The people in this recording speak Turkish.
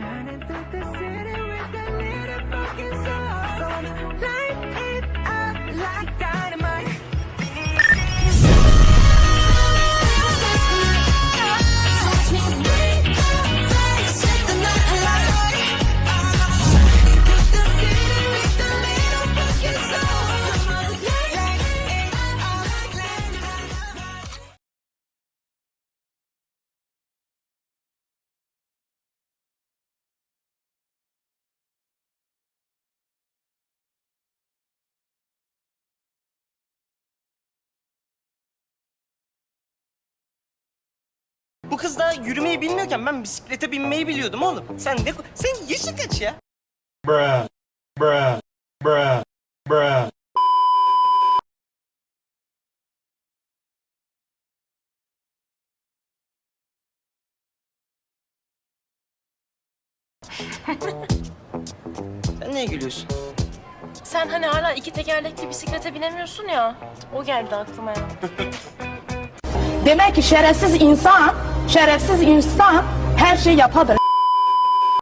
Shining through the Bu kız daha yürümeyi bilmiyorken ben bisiklete binmeyi biliyordum oğlum. Sen ne... Sen yaşın kaç ya? bruh, bruh, bruh, bruh. Sen niye gülüyorsun? Sen hani hala iki tekerlekli bisiklete binemiyorsun ya. O geldi aklıma ya. Demek ki şerefsiz insan, şerefsiz insan her şey yapabilir.